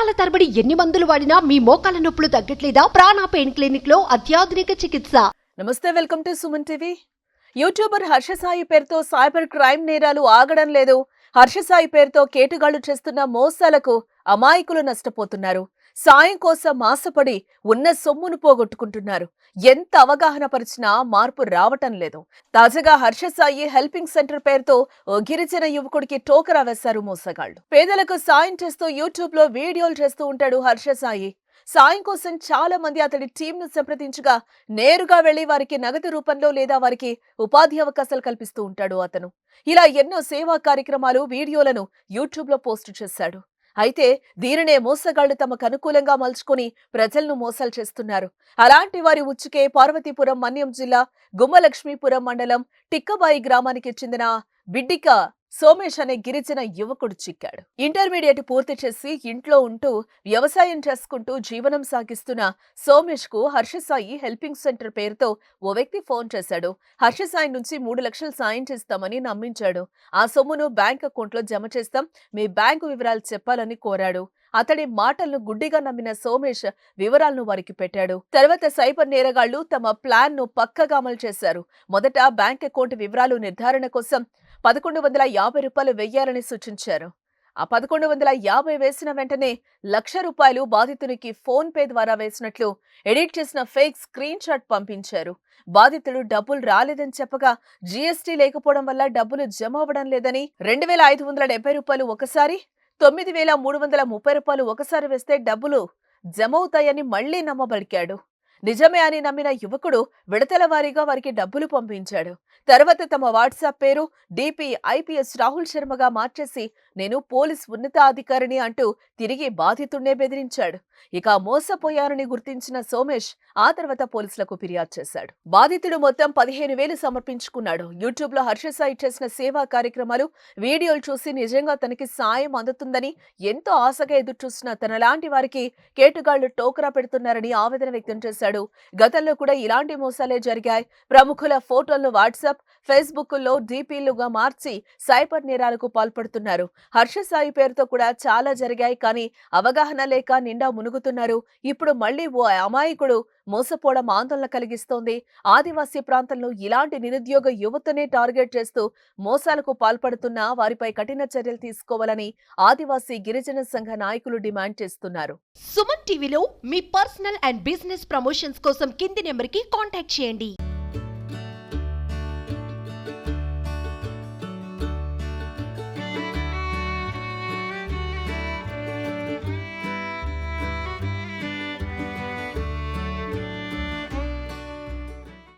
సంవత్సరాల తరబడి ఎన్ని మందులు వాడినా మీ మోకాల నొప్పులు తగ్గట్లేదా? ప్రాణ పెయిన్ క్లినిక్లో అత్యాధునిక చికిత్స. నమస్తే welcome to Suman TV. YouTuber Harsha Sai పేరుతో సైబర్ క్రైమ్ నేరాలు ఆగడం లేదు. హర్ష సాయి పేరుతో కేటుగాళ్ళు చేస్తున్న మోసాలకు అమాయకులు నష్టపోతున్నారు. సాయం కోసం ఆశపడి ఉన్న సొమ్మును పోగొట్టుకుంటున్నారు. ఎంత అవగాహన పరిచినా మార్పు రావటం లేదు. తాజాగా హర్ష సాయి హెల్పింగ్ సెంటర్ పేరుతో ఓ గిరిజన యువకుడికి టోకరా వేశారు మోసగాళ్ళు పేదలకు సాయం చేస్తూ యూట్యూబ్లో వీడియోలు చేస్తూ ఉంటాడు హర్ష సాయి సాయం కోసం చాలా మంది అతడి టీంను సంప్రదించగా నేరుగా వెళ్ళి వారికి నగదు రూపంలో లేదా వారికి ఉపాధి అవకాశాలు కల్పిస్తూ ఉంటాడు అతను. ఇలా ఎన్నో సేవా కార్యక్రమాలు వీడియోలను యూట్యూబ్లో పోస్టు చేశాడు. అయితే దీనినే మోసగాళ్ళు తమకు అనుకూలంగా మలుచుకుని ప్రజలను మోసాలు చేస్తున్నారు. అలాంటి వారి ఉచ్చుకే పార్వతీపురం మన్యం జిల్లా గుమ్మలక్ష్మీపురం మండలం టిక్కబాయి గ్రామానికి చెందిన బిడ్డిక సోమేష్ అనే గిరిజన యువకుడు చిక్కాడు. ఇంటర్మీడియట్ పూర్తి చేసి ఇంట్లో ఉంటూ వ్యవసాయం చేసుకుంటూ జీవనం సాగిస్తున్న సోమేష్కు హర్షసాయి హెల్పింగ్ సెంటర్ పేరుతో ఓ వ్యక్తి ఫోన్ చేశాడు. హర్షసాయి నుంచి మూడు లక్షలు సాయం చేస్తామని నమ్మించాడు. ఆ సొమ్మును బ్యాంక్ అకౌంట్లో జమ చేస్తాం మీ బ్యాంకు వివరాలు చెప్పాలని కోరాడు. అతడి మాటలను గుడ్డిగా నమ్మిన సోమేష్ వివరాలను వారికి పెట్టాడు. తర్వాత సైబర్ నేరగాళ్ళు తమ ప్లాన్ను పక్కగా అమలు చేశారు. మొదట బ్యాంక్ అకౌంట్ వివరాలు నిర్ధారణ కోసం పదకొండు వందల యాభై రూపాయలు వెయ్యాలని సూచించారు. ఆ పదకొండు వందల యాభై వేసిన వెంటనే లక్ష రూపాయలు బాధితునికి ఫోన్ పే ద్వారా వేసినట్లు ఎడిట్ చేసిన ఫేక్ స్క్రీన్ షాట్ పంపించారు. బాధితుడు డబ్బులు రాలేదని చెప్పగా జీఎస్టీ లేకపోవడం వల్ల డబ్బులు జమ అవ్వడం లేదని రెండు వేల ఐదు వందల డెబ్బై రూపాయలు ఒకసారి తొమ్మిది వేల మూడు వందల ముప్పై రూపాయలు ఒకసారి వేస్తే డబ్బులు జమ అవుతాయని మళ్ళీ నమ్మబలికాడు. నిజమే అని నమ్మిన యువకుడు విడతల వారీగా వారికి డబ్బులు పంపించాడు. తర్వాత తమ వాట్సాప్ పేరు డిపి ఐపీఎస్ రాహుల్ శర్మగా మార్చేసి నేను పోలీస్ ఉన్నతాధికారిని అంటూ తిరిగి బాధితుడినే బెదిరించాడు. ఇక మోసపోయారని గుర్తించిన సోమేష్ ఆ తర్వాత పోలీసులకు ఫిర్యాదు చేశాడు. బాధితుడు మొత్తం పదిహేను వేలు సమర్పించుకున్నాడు. యూట్యూబ్లో హర్షసాయి చేసిన సేవా కార్యక్రమాలు వీడియోలు చూసి నిజంగా తనకి సాయం అందుతుందని ఎంతో ఆశగా ఎదురుచూస్తున్న తనలాంటి వారికి కేటుగాళ్ళు టోకరా పెడుతున్నారని ఆవేదన వ్యక్తం చేశాడు. గతంలో కూడా ఇలాంటి మోసాలే జరిగాయి. ప్రముఖుల ఫోటోలను వాట్సాప్ ఫేస్బుక్లో డీపీలుగా మార్చి సైబర్ నేరాలకు పాల్పడుతున్నారు. హర్ష సాయి పేరుతో కూడా చాలా జరిగాయి కానీ అవగాహన లేక నిండా మునుగుతున్నారు. ఇప్పుడు మళ్ళీ ఓ అమాయకుడు మోసపోవడం ఆందోళన కలిగిస్తోంది. ఆదివాసీ ప్రాంతంలో ఇలాంటి నిరుద్యోగ యువతనే టార్గెట్ చేస్తూ మోసాలకు పాల్పడుతున్న వారిపై కఠిన చర్యలు తీసుకోవాలని ఆదివాసీ గిరిజన సంఘ నాయకులు డిమాండ్ చేస్తున్నారు. సుమన్ టీవీలో మీ పర్సనల్ అండ్ బిజినెస్ ప్రమోషన్స్ కోసం కింది నెంబర్కి కాంటాక్ట్ చేయండి.